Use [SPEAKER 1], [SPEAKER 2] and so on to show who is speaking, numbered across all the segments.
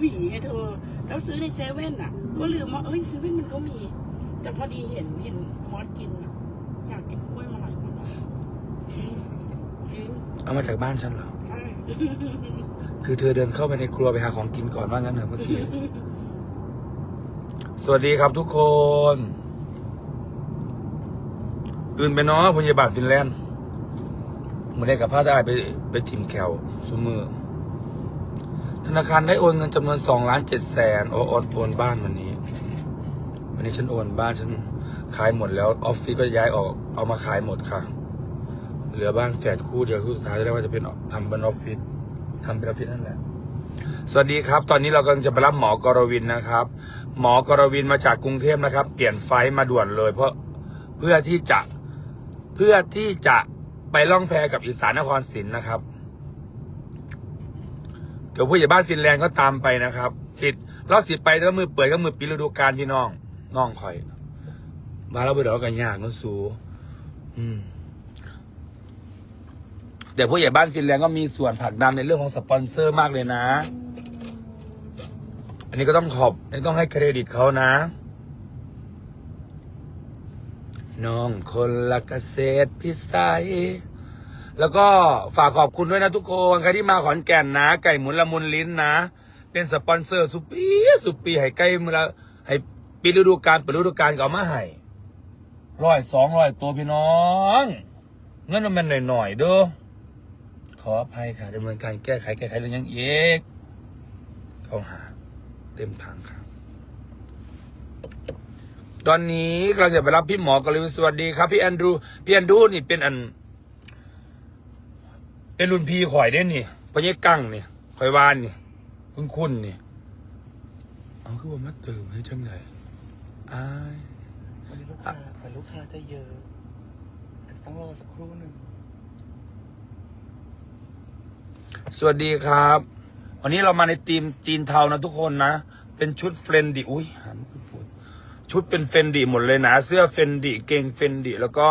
[SPEAKER 1] หวีไงเธอ แล้วซื้อในเซเว่นอะ ก็ลืมว่าเอ้ยเซเว่นมันก็มี แต่พอดีเห็นเห็นมอสกินอะอยากกินกล้วยมาหลายวันแล้วจริง
[SPEAKER 2] เอามาจากบ้านฉันเหรอ
[SPEAKER 1] ใช่
[SPEAKER 2] คือเธอเดินเข้าไปในครัวไปหาของกินก่อนว่างั้นเหรอเมื่อกี้ สวัสดีครับทุกคน ตื่นไปเนาะพยาบาลฟินแลนด์เหมือนได้กับพาได้ไปไปทิมแคลซุมือ ธนาคารได้โอนเงินจำนวนสองล้านเจ็ดแสนโอนโอนบ้านวันนี้ วันนี้ฉันโอนบ้านฉันขายหมดแล้วออฟฟิศก็ย้ายออกเอามาขายหมดค่ะ เหลือบ้านแฝดคู่เดียวคู่สุดท้ายจะได้ว่าจะเป็นทำเป็นออฟฟิศทำเป็นออฟฟิศนั่นแหละสวัสดีครับ ตอนนี้เรากำลังจะไปรับหมอกรวินนะครับ หมอกรวินมาจากกรุงเทพนะครับ เปลี่ยนไฟมาด่วนเลย เพราะเพื่อที่จะเพื่อที่จะไปล่องแพกับอีสานนครศรีนะครับ เดี๋ยวผู้ใหญ่บ้านฟินแลนด์ก็ตามไปนะครับติดรอบสิไปแล้วมือเปิดก็มือปิดฤดูกาลพี่น้องน้องคอยมาแล้วไปเดี๋ยวกันยากเนอะสูอืมแต่ผู้ใหญ่บ้านฟินแลนด์ก็มีส่วนผลักดันในเรื่องของสปอนเซอร์มากเลยนะ อันนี้ก็ต้องขอบต้องให้เครดิตเขานะ น้องคนละเกษตรพิสัย แล้วก็ฝากขอบคุณด้วยนะทุกคน ใครที่มาขอนแก่นนะ ไก่หมุนละมุนลิ้นนะ เป็นสปอนเซอร์สุปีสุปีให้ไก่มือละให้ปีฤดูกาลเปิดฤดูกาลก็เอามาให้ร้อยสองร้อยตัวพี่น้องเงินมันหน่อยๆเด้อขออภัยค่ะดำเนินการแก้ไขแก้ไขเรื่องยังเอกเข้าหา เต็มทางครับ ตอนนี้กำลังจะไปรับพี่หมอกลินสวัสดีครับ พี่แอนดรูพี่แอนดรูนี่เป็นอัน เป็นรุ่นพี่ข่อยได้นี่พญกั้งนี่ข่อยวานนี่คุณคุณนี่เอาคือว่ามาเติมให้จังไหนอาย
[SPEAKER 3] วันนี้ลูกค้าเหมือนลูกค้าจะเยอะอาจจะต้องรอสักครู่หนึ่ง
[SPEAKER 2] สวัสดีครับ วันนี้เรามาในทีมจีนเทานะทุกคนนะ เป็นชุดเฟรนดีอุ้ยหาไม่ค่อยพูดชุดเป็นเฟนดีหมดเลยนะ เสื้อเฟนดีเกงเฟนดีแล้วก็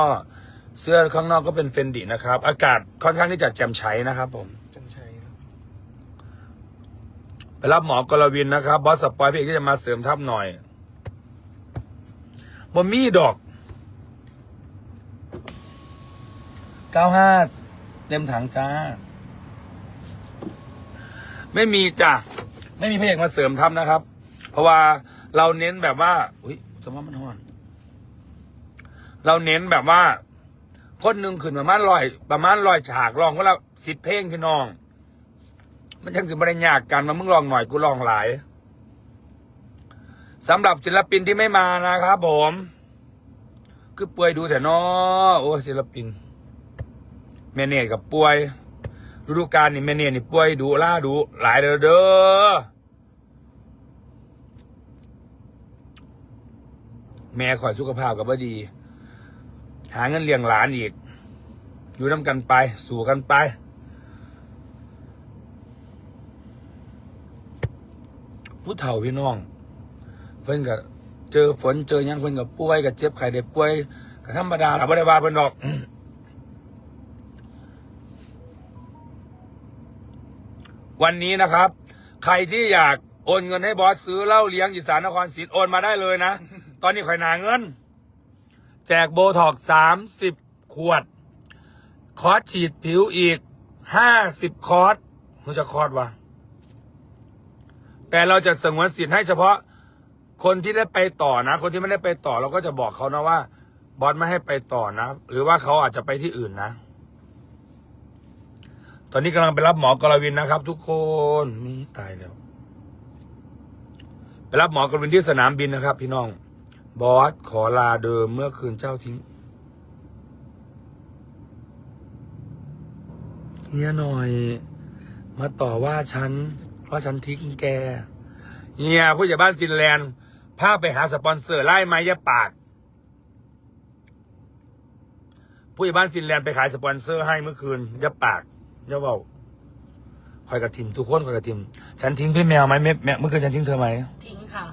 [SPEAKER 2] เสื้อข้างนอกก็เป็นเฟนดีนะครับ อากาศค่อนข้างที่จะแจ่มใสนะครับ ผม
[SPEAKER 3] จันชัยครับ
[SPEAKER 2] ไปรับหมอกรวินนะครับบอสสปอยพี่เอกก็จะมาเสริมทัพหน่อยบอมี่ดอก95เต็มถังจ้า ไม่มีจ้ะไม่มีพระเอกมาเสริมทัพนะครับ เพราะว่าเราเน้นแบบว่าอุ้ยสมมติมันห่อน เราเน้นแบบว่า คนหนึ่งขึ้นประมาณร้อยประมาณร้อยฉากลองก็ละสิบเพลงพี่น้อง มันยังสิบริยากกันมามึงลองหน่อยกูลองหลายสำหรับศิลปินที่ไม่มานะครับผม คือป่วยดูแต่นอโอ้ศิลปินเมเนตกับป่วยฤดูกาลนี่เมเนตนี่ป่วยดูล่าดูหลายเด้อเด้อแม่ข่อยสุขภาพกับว่าดี หาเงินเลี้ยงหลานอีก อยู่น้ำกันไป สู่กันไป ผู้เฒ่าพี่น้อง เพิ่นก็เจอฝนเจอยังเพิ่นก็ป่วยก็เจ็บไข้ได้ป่วยก็ธรรมดาเราบ่ได้ว่าเพิ่นดอกวันนี้นะครับ ใครที่อยากโอนเงินให้บอสซื้อเหล้าเลี้ยงอีสานนครศรีโอนมาได้เลยนะ ตอนนี้ข่อยหนาเงิน แจกโบท็อกสามสิบขวด คอร์สฉีดผิวอีกห้าสิบคอร์สมันจะคอร์สวะแต่เราจะสงวนสิทธิ์ให้เฉพาะคนที่ได้ไปต่อนะ คนที่ไม่ได้ไปต่อเราก็จะบอกเขานะว่า บอสไม่ให้ไปต่อนะ หรือว่าเขาอาจจะไปที่อื่นนะ ตอนนี้กำลังไปรับหมอกรวินนะครับ ทุกคนมีตายแล้ว ไปรับหมอกรวินที่สนามบินนะครับ พี่น้อง บอสขอลาเดิมเมื่อคืนเจ้าทิ้งเฮียหน่อย มาต่อว่าฉันว่าฉันทิ้งแกเฮียผู้ใหญ่บ้านฟินแลนด์พาไปหาสปอนเซอร์ไล่ไม้ยะปาก ผู้ใหญ่บ้านฟินแลนด์ไปขายสปอนเซอร์ให้เมื่อคืนยะปากยะเบาคอยกระทิมทุกคนคอยกระทิม ฉันทิ้งพี่แมวไหมแม่เมื่อคืนฉันทิ้งเธอไหม
[SPEAKER 1] ทิ้งค่ะ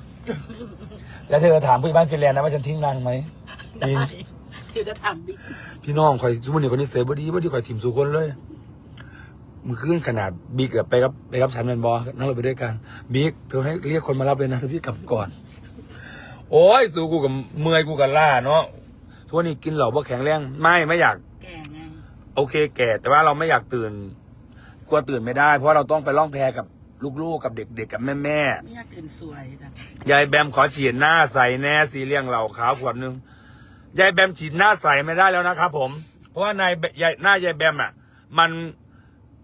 [SPEAKER 2] แล้วเธอถามผู้ใหญ่บ้านฟินแลนด์นะว่าฉันทิ้งนางไหม
[SPEAKER 1] ได้
[SPEAKER 2] จริง
[SPEAKER 1] เดี๋ยวจะทำบิ๊ก
[SPEAKER 2] พี่น้องคอยสมมุติคนนี้เสียบดีบดีคอยทิมสู่คนเลยมือขึ้นขนาดบิ๊กอะไปรับไปรับฉันเป็นบอนั่งรถไปด้วยกันบิ๊กเธอให้เรียกคนมารับเลยนะพี่กลับก่อน โอ้ยสู้กูกับเมื่อยกูกับล่าเนาะทุกวันนี้กินเหล่าบ่แข็งแรงไม่ไม่อยาก
[SPEAKER 1] แก่ไง
[SPEAKER 2] โอเคแก่ แต่ว่าเราไม่อยากตื่น กลัวตื่นไม่ได้ เพราะเราต้องไปล่องแพกับ ลูกๆกับเด็กๆกับแม่
[SPEAKER 1] ไม่อยากตื่นสวยแต่
[SPEAKER 2] ๆยายแบมขอฉีดหน้าใสแน่สีเลี้ยงเหล่าขาวขวดหนึงยายแบมฉีดหน้าใสไม่ได้แล้วนะครับผม เพราะว่านายแบยายหน้ายายแบมอะ มัน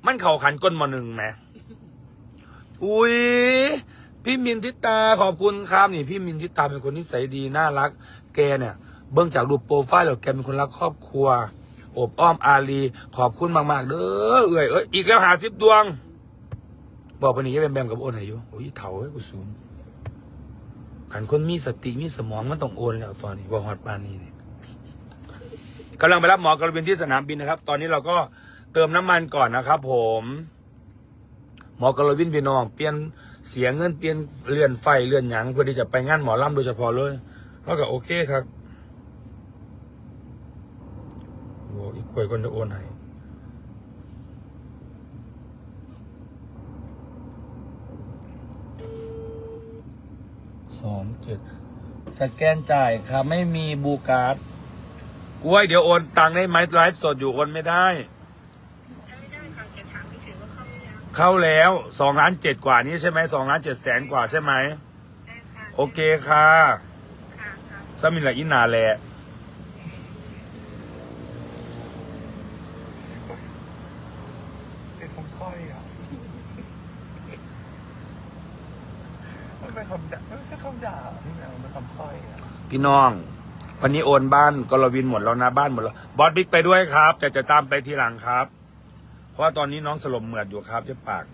[SPEAKER 2] มันเข่าขันก้นมาหนึ่งแหมอุ้ยพี่มินทิตาขอบคุณครับนี่ พี่มินทิตาเป็นคนนิสัยดีน่ารัก แกเนี่ย เบื้องจากรูปโปรไฟล์แล้วแกเป็นคนรักครอบครัว อบอ้อมอารีขอบคุณมากๆเด้อเอ้ยเอ้ยอีกแล้วหาสิบดวง บอกปนี่จะเป็นแบมกับโอนไหนอยู่โอ้ยเถาเอ้กูสูงขันคนมีสติมีสมองมันต้องโอนแล้วตอนนี้บอกฮอดปานนี้นี่ยกำลังไปรับหมอกระบินที่สนามบินนะครับ ตอนนี้เราก็เติมน้ำมันก่อนนะครับ ผม หมอกระวินพี่น้องเปลี่ยนเสียเงินเปลี่ยนเลื่อนไฟเลื่อนหยังเพื่อที่จะไปงานหมอลำโดยเฉพาะเลยแล้วก็โอเคครับโอ้อีกควยคนจะโอนให้ สองเจ็ดสแกนจ่ายครับไม่มีบูการ์ดกล้วยเดี๋ยวโอนตังค์ได้ไหมไลฟ์สดอยู่โอนไม่ได้ เข้าแล้วสองล้านเจ็ดกว่านี้ใช่ไหมสองล้านเจ็ดแสนกว่าใช่ไหม โอเคค่ะสมินละอินาแหละ
[SPEAKER 3] เป็นคำสร้อยอะมันเป็นคำด่าไม่ใช่คำด่าพี่แมวมันเป็นคำสร้อยอะ
[SPEAKER 2] พี่น้อง วันนี้โอนบ้านกรวินหมดแล้วนะบ้านหมดแล้วบอสบิ๊กไปด้วยครับ แต่จะตามไปทีหลังครับ เพราะว่าตอนนี้น้องสลบเหมือดอยู่ครับเจะปาก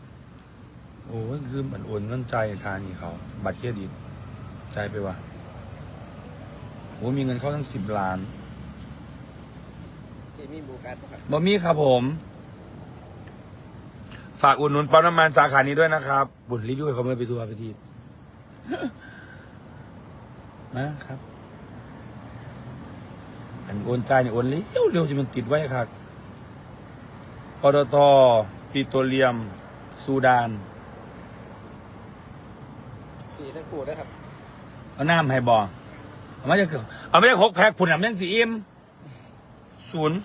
[SPEAKER 2] โอ้ยคือเหมือนโอนเงินใจทานี่เขา บัตรเครดิตใจายไปว่ะโอ้มีเงินเข้าทั้งสิบล้าน
[SPEAKER 3] พี่มีบูการ์ดครับ
[SPEAKER 2] บะมี่ครับผม ฝากอุดหนุนปั๊มน้ำมันสาขานี้ด้วยนะครับ บุญรีวิวให้เขาเมื่อไปทัวร์ไปที นะครับ อันโอนใจายนี่โอนเร็วเร็วจะมันติดไว้ครับปตทปิโตรเลียม ซูดาน
[SPEAKER 3] พี่ทั้งคู่ด้วยครับ
[SPEAKER 2] เอาน้ำให้บอเอามาจากเอามาจากหกแพ็คผุนอะแม่งสีอิ่มศูนย์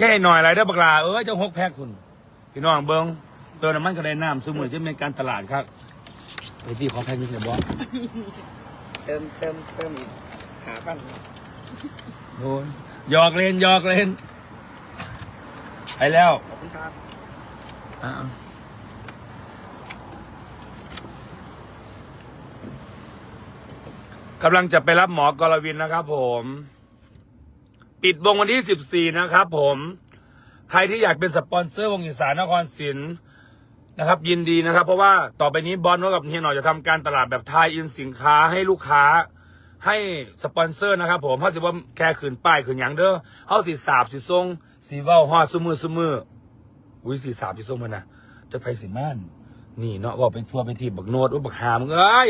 [SPEAKER 2] ย่ให้หน่อยอะไรเด้อบักลาเออเจ้าหกแพ็คคุณพี่น้องเบิ้งเติมน้ำมันก็ได้น้ำสมุนจะเป็นการตลาดครับไอพี่ขอแพ็คนี้เสียบอ
[SPEAKER 3] เติมเติมเติมอีกหาปั้น
[SPEAKER 2] โอ้ยหยอกเล่นหยอกเล่นไปแล้ว
[SPEAKER 3] ขอบคุณครับ
[SPEAKER 2] อ่าๆกำลังจะไปรับหมอกรวินนะครับผม ปิดวงวันที่ 14 นะครับผม ใครที่อยากเป็นสปอนเซอร์วงอีสานนครศรี นะครับ ยินดีนะครับ เพราะว่าต่อไปนี้บอลนกับเฮียหน่อยจะทำการตลาดแบบทายอินสินค้าให้ลูกค้า ให้สปอนเซอร์นะครับ ผมเขาสิว่าแค่ขืนป้ายขืนหยังเด้อเขาสีสาบสีทรงสีเว้าฮอซุมือซุมืออุ้ยสีสาบสีทรงมันนะจะไปสิม่านนี่เนาะว่าไปทัวร์ไปทีบักโนดว่าบักหามเอ้ย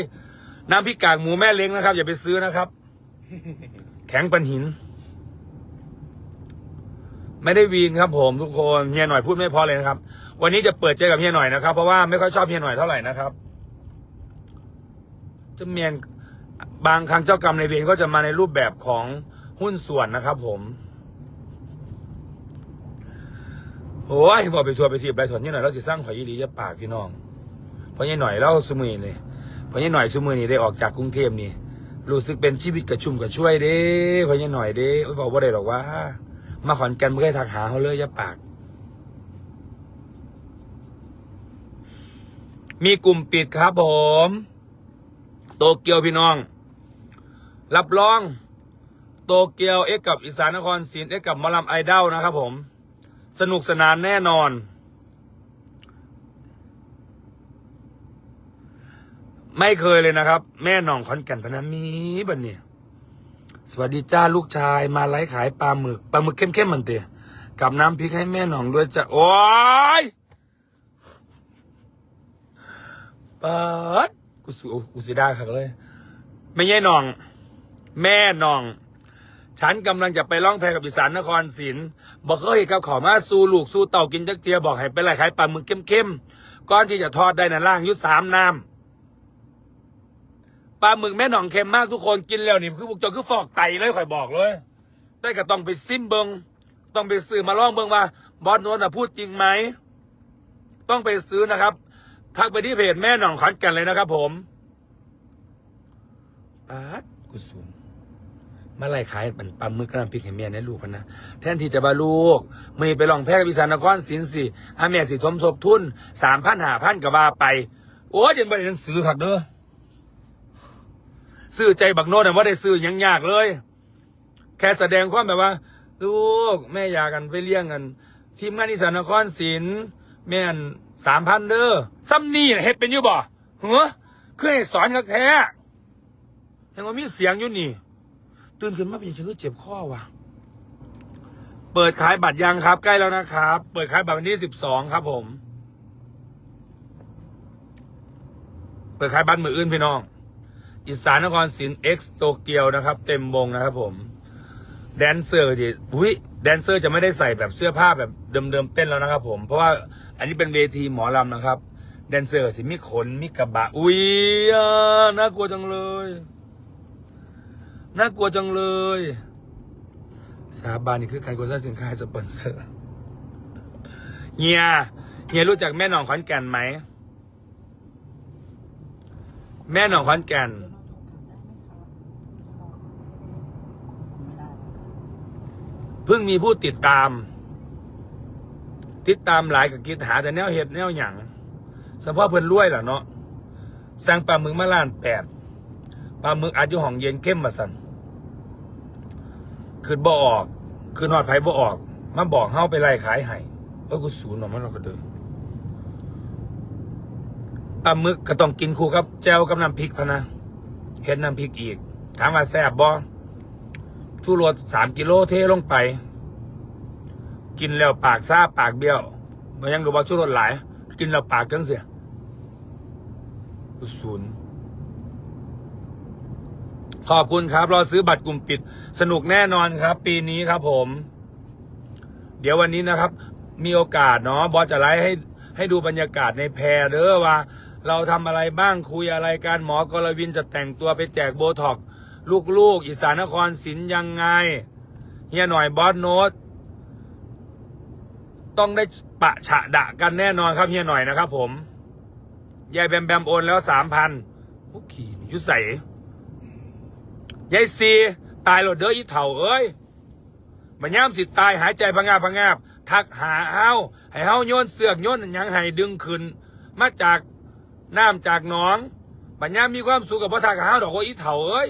[SPEAKER 2] น้ำพริกกากหมูแม่เล้งนะครับ อย่าไปซื้อนะครับ แข็งปันหิน ไม่ได้วีนครับ ผมทุกคนเฮียหน่อยพูดไม่พอเลยนะครับ วันนี้จะเปิดใจกับเฮียหน่อยนะครับ เพราะว่าไม่ค่อยชอบเฮียหน่อยเท่าไหร่นะครับเจะเมียนบางครั้งเจ้ากรรมในเวรก็จะมาในรูปแบบของหุ้นส่วนนะครับ ผมโอ้ยบอกไปทัวร์ไปทีบไรถอนเฮียหน่อยเราสิสร้างข่อยยีดีจะปากพี่น้อง เพราะเฮียหน่อยเล่าสมือนี่เพราะเฮียหน่อยสมือนี่ได้ออกจากกรุงเทพนี่รู้สึกเป็นชีวิตกระชุ่มกระช่วยเด้เพราะเฮียหน่อยเด้โอ้บอกว่าได้หรอกว่า มาขอนแก่นไม่เคยทักหาเขาเลยย่าปาก มีกลุ่มปิดครับผม โตเกียวพี่น้อง รับรอง โตเกียวเอ็กกับอีสานนครศรีเอ็กกับมอลำไอดอลนะครับผม สนุกสนานแน่นอน ไม่เคยเลยนะครับ แม่น่องขอนแก่นพนมีบันเนี่ยสวัสดีจ้าลูกชายมาไลฟ์ขายปลาหมึกปลาหมึกเข้มๆมันเตะกับน้ำพริกให้แม่หน่องด้วยจ้ะโอ้ย เปิดกูสูกูสีดายคักเลยไม่ใช่น่อง แม่น่อง ฉันกำลังจะไปล่องแพกับอีสานนครศรีบอกเคยเห็นกับขอมาสู้ลูกสู้เต่ากินจักเทียบอกให้ไปไล่ขายปลาหมึกเข้มๆก้อนที่จะทอดได้นะล่างยุสามน้ำปลาหมึกแม่หนองเค็มมากทุกคนกินแล้วนี่คือพวกจ้าคือฟอกไตเลยข่อยบอกเลย ได้ก็ต้องไปซิมเบิงต้องไปซื้อมาลองเบิงว่าบอสโนนน่ะพูดจริงไหมต้องไปซื้อนะครับ ทักไปที่เพจแม่หนองขอนแกันเลยนะครับผมปาดกุศลมาไล่ขายมันปลาหมึกกระน้ำพริกให้แม่ในลูกพันนะแทนที่จะบาลูกมือไปลองแพร่วิสานครสินสิอาแม่สิทมทบทุนสามพันหาพันกับว่าไป โอ้ยยังไม่ได้หนังสือขักเด้อซื้อใจบักโน้ตว่าได้ซื้อหยังยากเลย แค่แสดงความแบบว่า ลูกแม่อยากกันไปเลี้ยงกัน ทีมงานอีสานนครศิลป์แม่น สามพันเด้อซ้ำนี่เฮ็ดเป็นอยู่บ่เหรอคือให้สอนกับแท้ยังว่ามีเสียงอยู่นี่ ตื่นขึ้นมาเป็นยังไงคือเจ็บข้อว่ะ เปิดขายบัตรยังครับ ใกล้แล้วนะครับ เปิดขายบัตรวันที่สิบสองครับผม เปิดขายบัตรมืออื่นพี่น้อง อีสานนครศิลป์ X โตเกียวนะครับ เต็มวงนะครับผม แดนเซอร์ทีอุ้ยแดนเซอร์จะไม่ได้ใส่แบบเสื้อผ้าแบบเดิมๆเต้นแล้วนะครับผมเพราะว่าอันนี้เป็นเวทีหมอลำนะครับ แดนเซอร์สิมีขนมีกระบะอุ้ยน่ากลัวจังเลยน่ากลัวจังเลยสาบานนี่คือการโฆษณาสินค้าให้สปอนเซอร์เฮียเฮียรู้จักแม่หนองขอนแก่นไหมแม่หนองขอนแก่น เพิ่งมีผู้ติดตาม ติดตามหลายกับกิจหาแต่แนวเห็ดแนวหยังเฉพาะเพิ่นรวยล่ะเนาะสั่งปลาหมึกมาล้านแปดปลาหมึกอาจจะห้องเย็นเข้มมาสันคืนบ่ออกคืนหอดไผ่บ่ออก มาบอกเฮาไปไล่ขายให้เออกูศูนย์หรอมันเราก็เดินปลาหมึกก็ต้องกินคู่กับแจวกับน้ำพริกพะนะเห็ดน้ำพริกอีก ถามว่าแซ่บบ่ ชูรสสามกิโลเทลงไป กินแล้วปากซาปากเบี้ยวมันยังดูว่าชูรสหลาย กินแล้วปากจังเสียศูนย์ขอบคุณครับ รอซื้อบัตรกลุ่มปิด สนุกแน่นอนครับ ปีนี้ครับผม เดี๋ยววันนี้นะครับ มีโอกาสเนาะบอสจะไลฟ์ให้ให้ดูบรรยากาศในแพรเด้อว่า เราทำอะไรบ้างคุยอะไรกันหมอกรวินจะแต่งตัวไปแจกโบท็อกซ์ ลูกๆ อีสานนครศิลป์ยังไง เฮียหน่อยบอสโนตต้องได้ปะฉะดะกันแน่นอนครับเฮียหน่อยนะครับผมยายแบมแบมโอนแล้วสามพันโอ้ขี่ยุใส่ยายซีตายหลดเด้ออีเถ่าเอ้ยมันย่ำสิตายหายใจพังงาพังงาบทักหาเฮาให้เฮาโยนเสือกโยนอันหยังให้ดึงขึ้น มาจากน้ำจากหนองบัญญามีความสุขกับพ่อทักหาเฮาดอกว่าอีเถ่าเอ้ย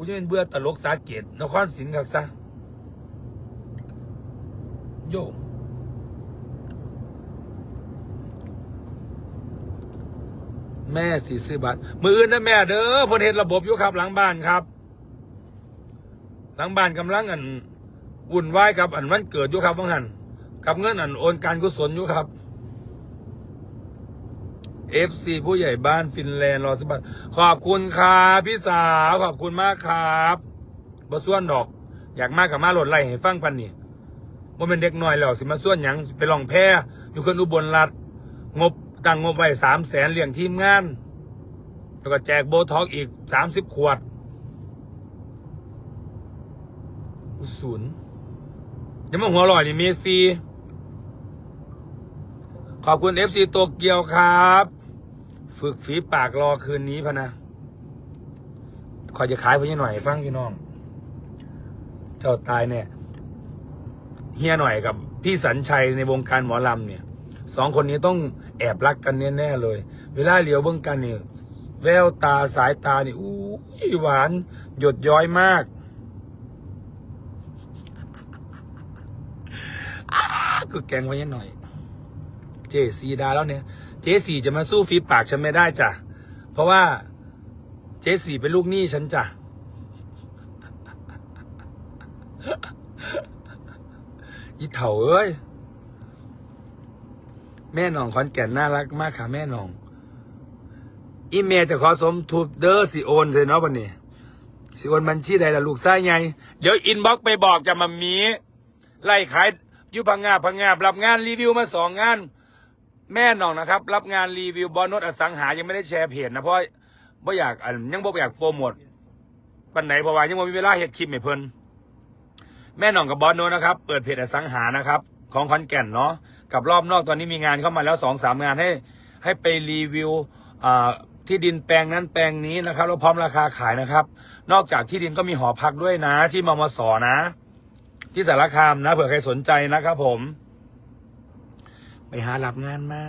[SPEAKER 2] กูจะเป็นเบื่อตลกสาเกตนครศิลป์กักซะโยแม่สีซื้อบัตรมืออื่นนะแม่เด้อพนเห็นระบบอยู่ครับหลังบ้านครับ หลังบ้านกำลังอันวุ่นวายกับอันวันเกิดอยู่ครับว่างหันกับเงินอันโอนการกุศลอยู่ครับ เอฟซีผู้ใหญ่บ้านฟินแลนด์รอสบัตขอบคุณครับพี่สาวขอบคุณมากครับบส่วนดอก อยากมากกับมาโหลดไล่ให้ฟังปันนี่ว่าเป็นเด็กน้อยแล้วสิมาส่วนหยังไปลองแพ้อยู่คนอุบลรัฐงบตั้งงบไว้สามแสนเลี้ยงทีมงาน แล้วก็แจกโบท็อกอีกสามสิบขวดศูนย์ยังมาหัวลอยนี่เมสซีขอบคุณเอฟซีโตเกียวครับ ฝึกฝีปากรอคืนนี้พะนะขอจะขายพี่หน่อย ฟังพี่น้อง เจ้าตายเนี่ย เฮียหน่อยกับ พี่สัญชัยในวงการหมอลำเนี่ยสองคนนี้ต้องแอบรักกันแน่ๆเลย เวลาเหลียวเบื้องกันเนี่ยแววตาสายตานี่อู้หวาน หยดย้อยมากก็แกงไว้หน่อย เจสีดาแล้วเนี่ย เจสี่จะมาสู้ฟีปากฉันไม่ได้จ้ะ เพราะว่าเจสี่เป็นลูกหนี้ฉันจ้ะ อีเถ่าเอ้ย แม่หน่องขอนแก่นน่ารักมากค่ะแม่หน่อง อีเมลจะขอสมทุบเด้อสิโอนเลยเนาะวันนี้สิโอนบัญชีใดล่ะลูกไส้ไง เดี๋ยวอินบ็อกไปบอกจะมามีไล่ขายยุพังงาพังงารับงานรีวิวมาสองงาน แม่น้องนะครับ รับงานรีวิวบอลนดอสังหายังไม่ได้แชร์เพจนะเพราะบ่อยากอันยังบ่อยากโปรโมทปันไหนเพราะว่ายังบ่มีเวลาเฮ็ดคลิปให้เพิ่นแม่น้องกับบอลโนนะครับ เปิดเพจอสังหานะครับ ของขอนแก่นเนาะกับรอบนอกตอนนี้มีงานเข้ามาแล้วสองสามงานให้ ให้ไปรีวิวอ่าที่ดินแปลงนั้นแปลงนี้นะครับแล้วพร้อมราคาขายนะครับ นอกจากที่ดินก็มีหอพักด้วยนะ ที่มมสนะ ที่สารคามนะเผื่อใครสนใจนะครับผม ไปหารับงานมา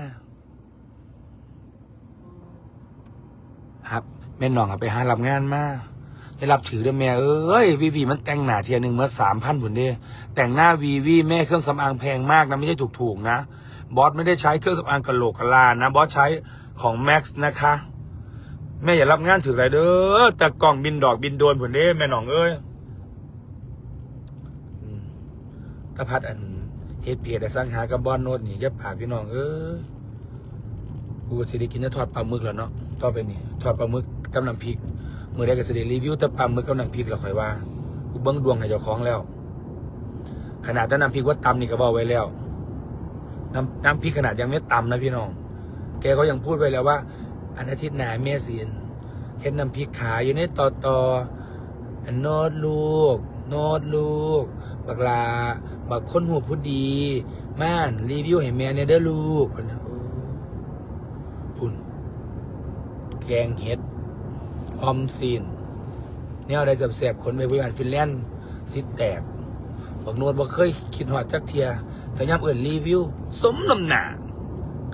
[SPEAKER 2] ครับแม่น้องอะไปหารับงานมาได้รับถือด้อแม่เอ้ยวีวีมันแต่งหน้าเทียหนึ่งเมื่อสามพันผุนเด้แต่งหน้าวีวีแม่เครื่องสำอางแพงมากนะไม่ใช่ถูกๆนะ บอสไม่ได้ใช้เครื่องสำอางกะโหลกกะลานะ บอสใช้ของแม็กซ์นะคะ แม่อย่ารับงานถืออะไรเด้อแต่กล่องบินดอกบินโดนผุนเด้แม่น้องเอ้ยอืมถ้าพัดอัน เฮ็ดเพจแต่สังหากับบอลโนดนี่ย่าปากพี่น้องเอ้ยกูก็สิได้กินจะทอดปลาหมึกแล้วเนาะต่อไปนี่ทอดปลาหมึกกับน้ำพริกมื้อใดก็สิได้รีวิวแต่ปลาหมึกกับน้ำพริกแล้วค่อยว่ากูเบิ่งดวงให้เจ้าของแล้ว ขนาดแต่น้ำพริกว่าตำนี่ก็เว้าไว้แล้วน้ำน้ำพริกขนาดยังไม่ตำนะพี่น้อง แกก็ยังพูดไว้แล้วว่าอันอาทิตย์หน้าแม่สินเห็นน้ำพริกขายอยู่ในต่อต่อโนดลูก โนดลูก บักลา บักคนหัวผู้ดี ม่าน รีวิวให้แม่เนี่ยเด้อลูกพุ่นนะพุ่น แกงเห็ด ออมซีนเนี่ยอะไรจะแสบคนไปบริหารฟินแลนด์สิแตกบอกโนดบอกเคยคิดหอดจักเทียแต่ย้ำเอื่นรีวิว สมน้ำหนา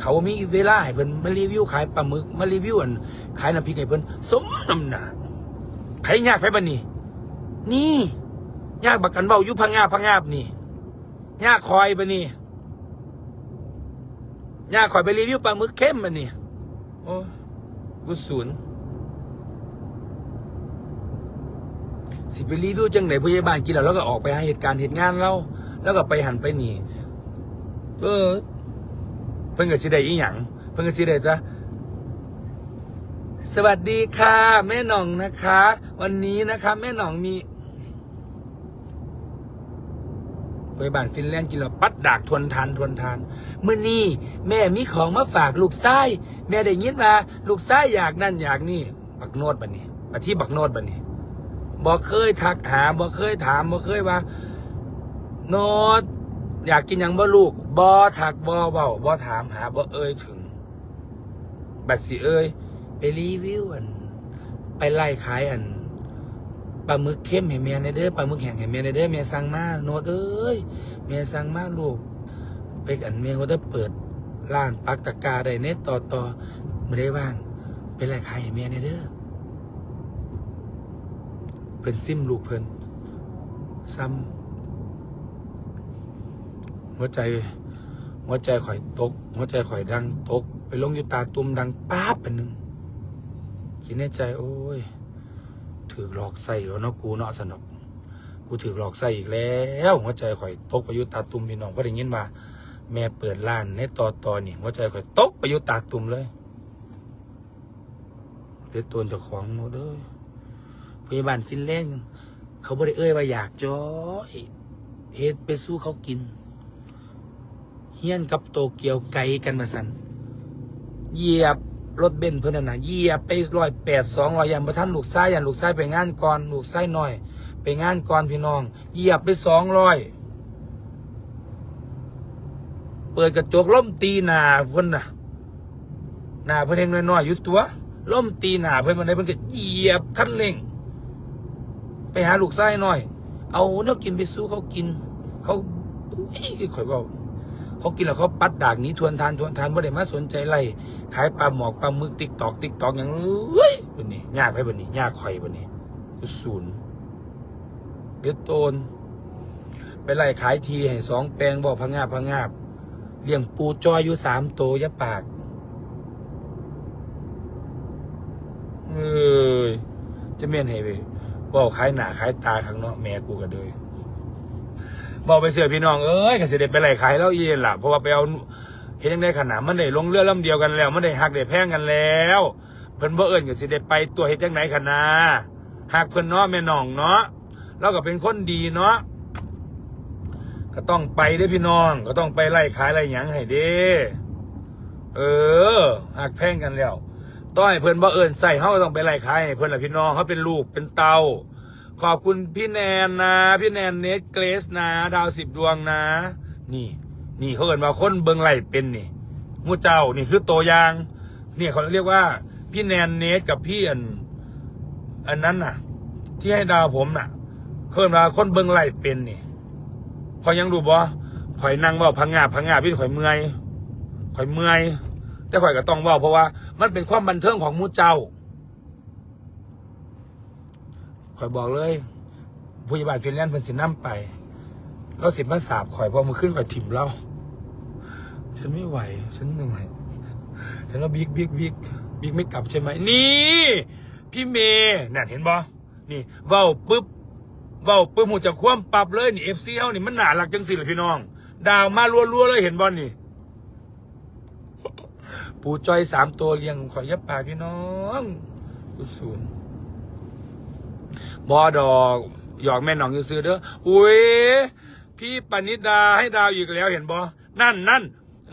[SPEAKER 2] เขามีเวลาให้เพิ่นมารีวิวขายปลาหมึกมารีวิวอันขายน้ำพริกให้เพิ่นสมน้ำหนาไผยากไผบันนี่นี่ ยากบักกันเบาอยู่พังงาพังงาบนี่ยากคอยบันนี่ยากคอยไปรีวิวปลาหมึกเข้มบันนี่โอ้กูศูนย์สิไปรีวิวจังไหนพยาบาลกินแล้วแล้วก็ออกไปหาเหตุการณ์เหตุงานเราแล้วก็ไปหันไปหนีเออเพิ่งก็สิได้อีหยังเพิ่งก็สิได้จ้ะสวัสดีค่ะ แม่หน่องนะคะ วันนี้นะคะ แม่หน่องมี พยาบาลฟินแลนด์กินแล้วปัดดากทวนทานทวนทานเมื่อนี้แม่มีของมาฝากลูกไส้แม่ได้ยินมาลูกไส้อยากนั่นอยากนี่บักโนดบันนี้มาที่บักโนดบันนี้บอกเคยทักหาบอกเคยถามบอกเคยว่า โนดอยากกินยังบ่ลูกบอทักบอเบาบอถามหาบอเอ่ยถึง บัดสิเอ่ยไปรีวิวอัน ไปไล่ขายอัน ปลาหมึกเข้มให้เมียในเด้อปลาหมึกแห้งให้เมียในเด้อเมียสั่งมาโนดเอ้ยเมียสั่งมาลูกไปอันเมียเขาได้เปิดร้านปักตะกร้าได้เน็ตต่อต่อไม่ได้ว่างไปไล่ขายให้เมียในเด้อเพิ่นซิมลูกเพิ่นซ้ำหัวใจหัวใจข่อยตกหัวใจข่อยดังตก ไปลงอยู่ตาตุ่มดังป๊าบเป็นหนึ่งคิดในใจโอ้ย ถือหลอกใส่แล้วเนาะกูเนาะสนุกกูถือหลอกใส่อีกแล้วหัวใจข่อยตกไปอยู่ตาตุ่มพี่น้องก็ได้ยินว่าแม่เปิดร้านในตอตอนี่หัวใจข่อยตกไปอยู่ตาตุ่มเลยเดือดตัวเจ้าของหมดเลยพยาบาลฟินแลนด์เขาบ่ได้เอ่ยว่าอยากจ้อยเฮ็ดไปสู้เขากิน เฮี้ยนกับโตเกียวไกลกันมาสันเหยียบ รถเบนซ์เพิ่นน่ะนเหยียบไปร้อยแปดสองร้อยยันบ่ทันลูกชายยันลูกชายไปงานก่อนลูกชายน้อย ไปงานก่อนพี่น้องเหยียบไปสองร้อยเปิดกระจกล่มตีหนาเพิ่นน่ะหนาเพิ่นเองน้อยๆอยู่ตัวล่มตีหนาเพิ่นมาได้เพิ่นก็เหยียบคันเร่ง ไปหาลูกไส้หน่อย เอาเนื้อกินไปสู้เขากิน เขาเอ้ยข่อยบอก เขากินแล้วเขาปัดด่ากหนี้ทวนทานทวนทานว่าได้มาสนใจไรขายปลาหมอกปลาหมึกติ๊กตอกติ๊กตอกอย่างเอ้ยบนนี้ยากไปบนนี้ยากข่อยบนนี้ศูนย์เดือดโตนไปไล่ขายทีให้สองแปลงบอพังงาพังงาบเลี้ยงปูจอยอยู่สามโตยะปากเอ้ยจะเมียนให้ไปบอขายหน้าขายตาข้างนอกแม่กูก็เลย บอกไปเสือพี่น้องเอ้ยก็สิเด็ไปไหลขายแล้วเย็นล่ะเพราะว่าไปเอาเห็นยังไงขนาดมันได้ลงเรือลำเดียวกันแล้วมันได้หักได้แพงกันแล้วเพิ่นบ่เอิญก็สิได้ไปตัวเฮ็ดจังไหนขนาดหักเพิ่นเนาะแม่น้องเนาะเราก็เป็นคนดีเนาะก็ต้องไปเด้พี่น้อง ก็ต้องไปไล่ขายไล่หยังให้เด้เออหักแพ่งกันแล้วต้อยเพิ่นบ่เอิญใส่เขาก็ต้องไปไล่ขายให้เพิ่นละพี่น้องเขาเป็นลูกเป็นเตา ขอบคุณพี่แนนนะ พี่แนนเนสเกรสนะ ดาวสิบดวงนะ นี่ นี่เขาเอินว่าคนเบิงไหลเป็นนี่มูเจ้านี่คือตัวอย่างนี่เขาเรียกว่า พี่แนนเนสกับพี่อัน อันนั้นน่ะ ที่ให้ดาวผมน่ะเขาเอินว่าคนเบิงไหลเป็นนี่พอยังดูบ่ข่อยนั่งว่าพังงาพังงาพี่ข่อยเมื่อยข่อยเมื่อยแต่ข่อยก็ต้องว่าเพราะว่า มันเป็นความบันเทิงของมูเจ้า ข่อยบอกเลยผู้ใหญ่บ้านฟินแลนด์เพิ่นสินํไปเราสิมาสาบข่อยพอมาขึ้นข่อยถิ่มเราฉันไม่ไหว ฉันเหนื่อยฉันว่าบิ๊กบิ๊กบิ๊กบิ๊กไม่กลับใช่ไหมนี่ พี่เมย์นั่นเห็นบ่นี่เว้าปุ๊บเว้าปุ๊บหูจะคว่ำปรับเลยนี่เอฟซีเฮานี่มันหนาหลักจังสิเลยพี่น้อง ดาวมารัวๆเลยเห็นบอลนี่ปูจอยสามตัวเลี้ยงขอยยับปากพี่น้องศูนย์ บอดอกหยอกแม่หนองซื้อๆเด้ออุ้ยพี่ปณิดาให้ดาวอีกแล้วเห็นบอนั่นนั่น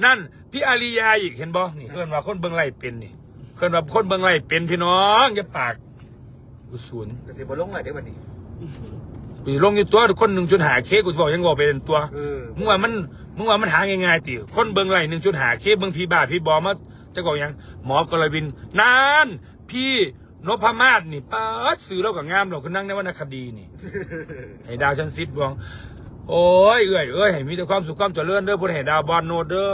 [SPEAKER 2] นั่น พี่อาริยาอีกเห็นบอนี่เพื่อนว่าคนเบิงไล่เป็นนี่เพื่อนว่าคนเบิงไล่เป็นพี่น้องอย่าปากกูศูนย์
[SPEAKER 3] กระสิบลงหน่อยได้วันนี้
[SPEAKER 2] กูสิลงอยู่ตัวคนหนึ่งจุดหาเคกูจะบอกยังบอกเป็นตัว
[SPEAKER 3] เออ
[SPEAKER 2] มึงว่ามันมึงว่ามันหาง่ายๆติคนเบิงไล่หนึ่งจุดหาเคเบิงพี่บาทพี่บอมาจะบอกยังหมอกรวินนั่นพี่ นพมาศนี่ป้าดซื้อแล้วก็งามหรอกคือนั่งในวรรณคดีนี่ ให้ดาวชั้นสิบดวง โอ้ยเอ้ยเอ้ยให้มีแต่ความสุขความเจริญเด้อพุ่นให้ดาวบอลโนดเด้อ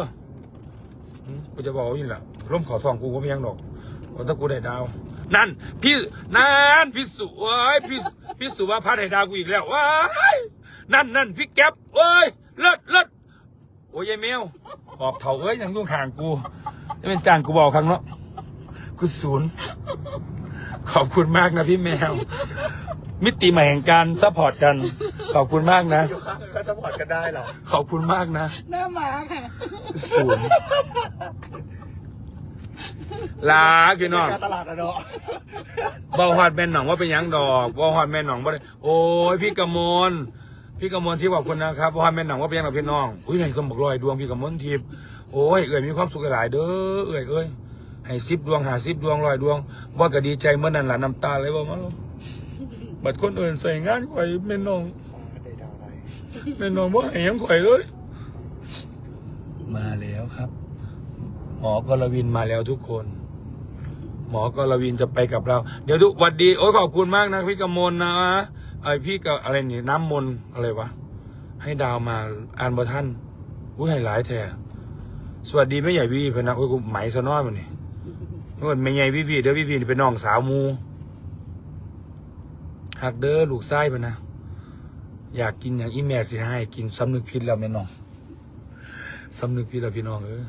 [SPEAKER 2] หึกูจะบอกว่านี่แหละร่มขอทองกูก็ไม่ยังดอกเพราะถ้ากูได้ดาว นั่น พี่นั่นพี่สุเอ้ยพี่พี่สุว่าพัดให้ดาวกูอีกแล้วว้ายนั่นนั่นพี่แก๊ปเอ้ยเลิศเลิศโอ้ยยายแมวออกเถาเอ้ยยังยุ่งห่างกูจะเป็นจางกูบอกครั้งเนาะกูศูนย์ ขอบคุณมากนะพี่แมว มิติใหม่แห่งการซัพพอร์ตกัน ขอบคุณมากนะ
[SPEAKER 3] อยู่ข้างกันก็สปอร์ตกันได้เหรอ
[SPEAKER 2] ขอบคุณมากนะ
[SPEAKER 1] หน้าหมาค่ะ
[SPEAKER 2] ศูนย์ลาพี่น้อง
[SPEAKER 3] การตลาดอะเนาะ
[SPEAKER 2] บอฮอดแม่นหนองว่าเป็นหยังดอกบอฮอดแม่นหนองว่าโอ้ยพี่กมลพี่กมลที่ขอบคุณนะครับบอฮอดแม่นหนองว่าเป็นหยังดอกพี่น้องอุ้ยไหนสมบักลอยดวงพี่กมลทิพย์โอ้ยเอ่ยมีความสุขหลายเด้อเอ่ยเอ้ย ให้สิบดวงหาสิบดวงลอยดวงว่าก็ดีใจเมื่อนั้นล่ะน้ำตาเลยบ่มาลงบัดคนอื่นใส่งานข่อยแม่นหนอง
[SPEAKER 3] ได้ดาวอะไร
[SPEAKER 2] แม่นอนว่าให้หยังข่อยเลย มาแล้วครับ หมอกรวินมาแล้วทุกคน หมอกรวินจะไปกับเรา เดี๋ยวดูหวัดดีโอ้ยขอบคุณมากนะพี่กมลนะไอพี่กับอะไรนี่น้ำมนต์อะไรวะให้ดาวมาอ่านบทท่านอุ้ยให้หลายแท้สวัสดีแม่ใหญ่วีพะนะโอ้ยกูไหมซะน้อยมันนี่ โอ้ยแม่ใหญ่วีวีเดี๋ยววีวีนี่เป็นน้องสาวมูหักเด้อลูกไส้พะนะ อยากกินอย่างอีแม่สิให้ กินสำนึกผิดแล้วแม่น้องสำนึกผิดแล้วพี่น้องเออ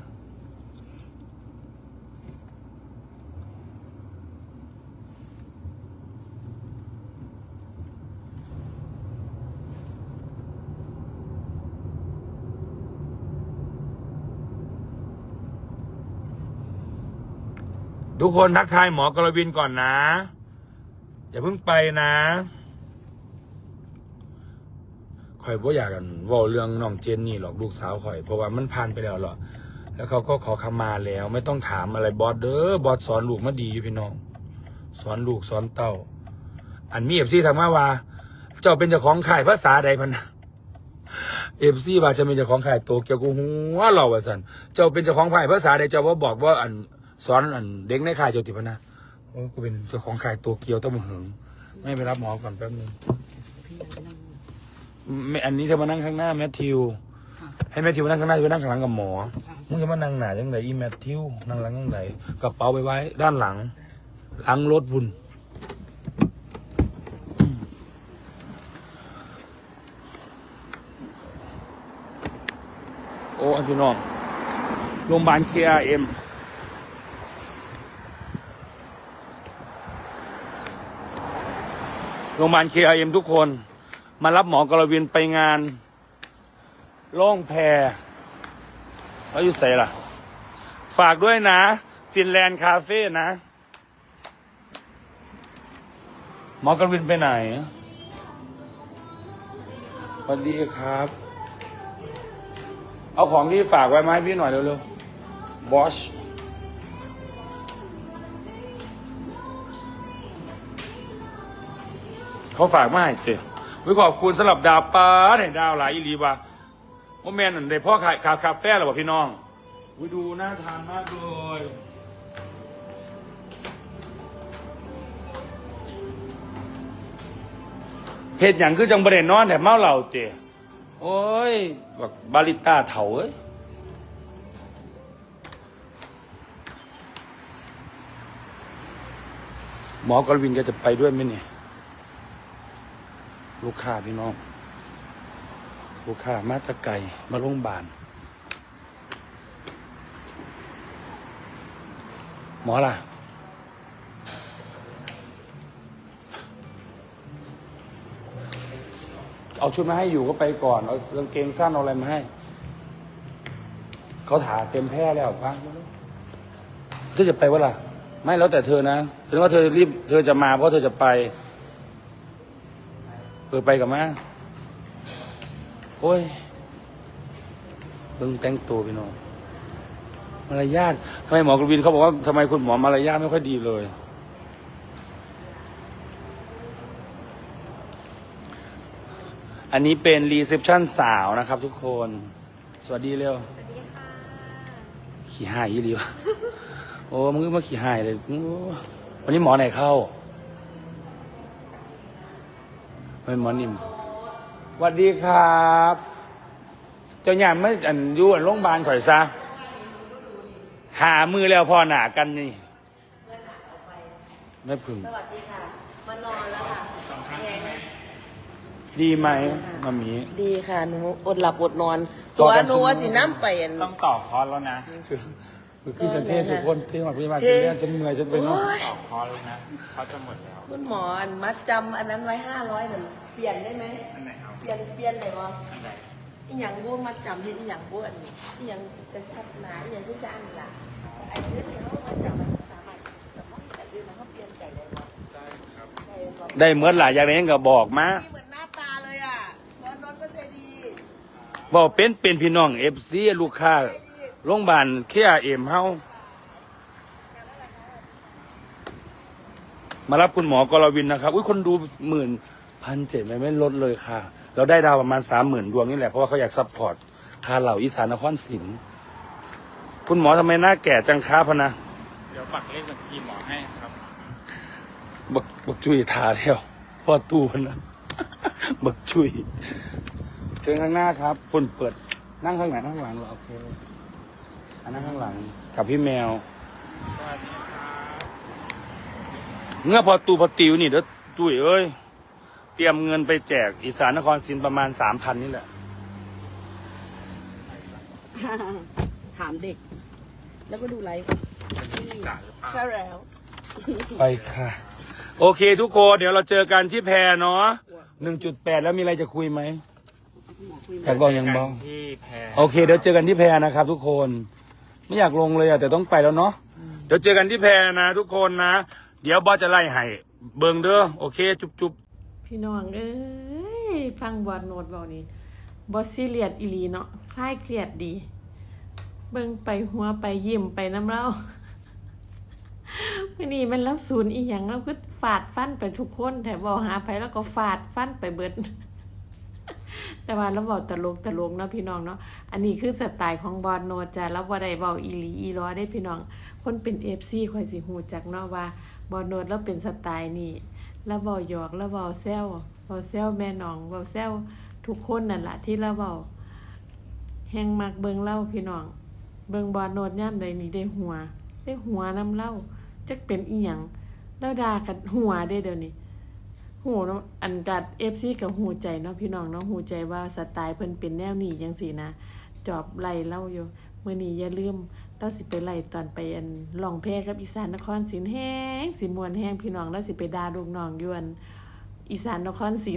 [SPEAKER 2] ทุกคนทักทายหมอกรวินก่อนนะ อย่าเพิ่งไปนะข่อยบ่อยากกันว่าเรื่องน้องเจนนี่หรอกลูกสาวข่อย เพราะว่ามันผ่านไปแล้วหรอแล้วเขาก็ขอขมาแล้ว ไม่ต้องถามอะไรบอสเด้อบอสสอนลูกมาดีอยู่พี่น้อง สอนลูกสอนเต้า อันมีเอฟซีทามาว่า เจ้าเป็นเจ้าของข่ายภาษาใดพันเอฟซีว่าจะเป็นเจ้าของข่ายโตเกียวกูหัวเราว่าสันเจ้าเป็นเจ้าของข่ายภาษาใดเจ้าว่าบอกว่าอัน สอนอันเด็กในขายเจ้าติพนะโอ้กูเป็นเจ้าของขายโตเกียวต้องมาหึงไม่ไปรับหมอก่อนแป๊บนึงไม่อันนี้เธอมานั่งข้างหน้าแมทธิว ให้แมทธิวนั่งข้างหน้าจะไปนั่งข้างหลังกับหมอมึงจะมานั่งหนาจังไหนอีแมทธิวนั่งหลังจังไหนกระเป๋าไปไว้ ด้านหลังหลังรถบุญโอ้พี่น้องโรงพยาบาล KRM โรงพยาบาล KRM ทุกคน มารับหมอกรวินไปงานล่องแพแล้วอยู่ใส่ล่ะ ฝากด้วยนะ ฟินแลนด์คาเฟ่นะ หมอกรวินไปไหนสวัสดีครับ เอาของที่ฝากไว้มาให้พี่หน่อยเร็วๆบอช เขาฝากมาให้เจ้วิขอบคุณสำหรับดาวป้าเห็นดาวหลายอีหลีว่ะโมแมนนั่นได้พ่อขายคาคาเฟ่หรอวะพี่น้องวิดูน่าทานมากเลยเห็ดอย่างคือจังบริเด็นนอนแต่เมาเหล่าเตะโอ้ยบักบาลิต้าเถาเอ้ยหมอกรวินแกจะไปด้วยไหมเนี่ย ลูกค้าพี่น้อง ลูกค้ามาตะไก่มาโรงพยาบาลหมอล่ะ เอาชุดมาให้อยู่ก็ไปก่อน เอากางเกงสั้นเอาอะไรมาให้ เขาถาเต็มแพร่แล้วพังเธอจะไปวะล่ะ ไม่แล้วแต่เธอนะถึงว่าเธอรีบ เธอจะมาเพราะเธอจะไป เออไปกับมาโอ้ยเบิ่งแต่งตัวพี่น้องมารยาททำไมหมอกรวินเขาบอกว่าทำไมคุณหมอมารยาทไม่ค่อยดีเลย อันนี้เป็นรีเซพชันสาวนะครับทุกคน สวัสดีเร็ว
[SPEAKER 4] สวัสดีค่ะ
[SPEAKER 2] ขี่หายยี่ดีวะโอ้มึงก็มาขี่หายเลยโอ้วันนี้หมอไหนเข้า เป็นหมอนิ่มสวัสดีครับ เจ้าหยามไม่อันอยุ่อันโรงพยาบาลข่อยซะหามือแล้วพอหนากันนี่ ไม่พึง
[SPEAKER 4] สวัสดีค่ะ มานอนแล้วค่ะแหง
[SPEAKER 2] ดีไหมมามี
[SPEAKER 4] ดีค่ะ หนูอดหลับอดนอน ตัวหนูว่าสิน้ำไปอัน
[SPEAKER 5] ต้องต่อคอร์สแล้วนะ
[SPEAKER 2] คือพี่ฉันเทศสุคนที่มาพี่มาที่เรียนฉันเหนื่อยฉันไปเนอน
[SPEAKER 4] โอ้ย
[SPEAKER 5] ต่อคอร์สแล้วนะเขาจะหมดแล้ว
[SPEAKER 4] คุณหมออันมัดจำอันนั้นไว้ห้าร้อยหนึ่ง เปลี่ยนได้ไหม
[SPEAKER 5] อันไหนเอา
[SPEAKER 4] เปลี่ยนเปลี่ยนไหนวะ
[SPEAKER 5] อันไหน
[SPEAKER 4] อีหยังบ้วมัดจำที่อีหยังบ้วนอีหยังกระชับหนาอีหยังที่จะอันละไอ้เรื่องนี้เขามัดจำมันสามารถแต่ว่าแต่เรื่องนั้นเขาเปลี่ยนใจได้ไหมได้ครับได้ครับ
[SPEAKER 2] ได้เมื่อหลายอย่างนี้ก็บอกมา
[SPEAKER 4] นี่เหมือนหน้าตาเลยอะนอนนอนก็ใจดี
[SPEAKER 2] บอกเป็นเป็นพี่น้องเอฟซีลูกค้าโรงพยาบาลแค่เอ็มเฮามารับคุณหมอกรวินนะครับอุ้ยคนดูหมื่น พันเจ็ดไม่ไม่ลดเลยค่ะ เราได้ดาวประมาณสามหมื่นดวงนี่แหละ เพราะว่าเขาอยากซัพพอร์ตคาเหล่าอีสานนครศรีคุณหมอทำไมหน้าแก่จังค้าพะนะ
[SPEAKER 5] เดี๋ยวปักเลขบัญชีหมอให้ครับ
[SPEAKER 2] บักบักจุยทาแล้วพ่อตู้พะนะบักจุยเชิญข้างหน้าครับคุณเปิด นั่งข้างไหนนั่งข้างหลังเหรอโอเคอันนั่งข้างหลังกับพี่แมว
[SPEAKER 5] สวัสดีครับ
[SPEAKER 2] เงื่อพอตูพอติวนี่เด้อจุยเอ้ย เตรียมเงินไปแจกอีสานนครศรีประมาณสามพันนี่แหละ
[SPEAKER 1] ถามเด็ก แล้วก็ดูไลฟ์
[SPEAKER 5] อีสานหรือเปล่า
[SPEAKER 1] ใช่แล้ว
[SPEAKER 2] ไปค่ะ โอเคทุกคน เดี๋ยวเราเจอกันที่แพรเนาะหนึ่งจุดแปดแล้วมีอะไรจะคุยไหมอยากบอกยังบอก
[SPEAKER 5] ที่แพร
[SPEAKER 2] โอเค เดี๋ยวเจอกันที่แพรนะครับ ทุกคน ไม่อยากลงเลยอะแต่ต้องไปแล้วเนาะเดี๋ยวเจอกันที่แพรนะ ทุกคนนะ เดี๋ยวบอสจะไล่ให้เบิงเด้อโอเค จุ๊บจุ๊บ
[SPEAKER 6] พี่น้องเอ้ยฟังบอดโนดเบานี่บอสซีเรียสอีลีเนาะคลายเครียดดี เบิ่งไปหัวไปยิ้มไปน้ำเล่าวันนี้มันแล้วศูนย์อีหยังเราก็ฟาดฟันไปทุกคนแต่บอกหาไปแล้วก็ฟาดฟันไปเบิดแต่ว่าเราบอกตลกตลกเนาะพี่น้องเนาะอันนี้คือสไตล์ของบอดโนจ้ะแล้วบ่ได้เบาอีลีอีล้อได้พี่น้อง คนเป็นเอฟซีคอยสิหูจักเนาะว่าบอดโนดแล้วเป็นสไตล์นี้แล้วเบาหยอกแล้วเบาแซวเบาแซวแม่น้องเบาแซวทุกคนนั่นแหละที่เราเบาแหงมักเบิงเล่าพี่น้อง เบิงบอดโนดย่ามใดนี่ได้หัว ได้หัวน้ำเล่าจักเป็นอีหยังแล้วด่ากันหัวได้เดี๋ยวนี้หูเนาะอันกัดเอฟซีกับหูใจเนาะพี่น้องเนาะหูใจว่าสไตล์เพิ่นเป็นแนวนี้จังซี่นะ จอบไล่เล่าอยู่มื้อนี้อย่าลืม เราสิไปไล่ตอนไปอันลองเพลงกับอีสานนครศรีแห้งสิมวนแห้งพี่น้องเราสิไปดาลูกน้องยวนอีสานนครศรี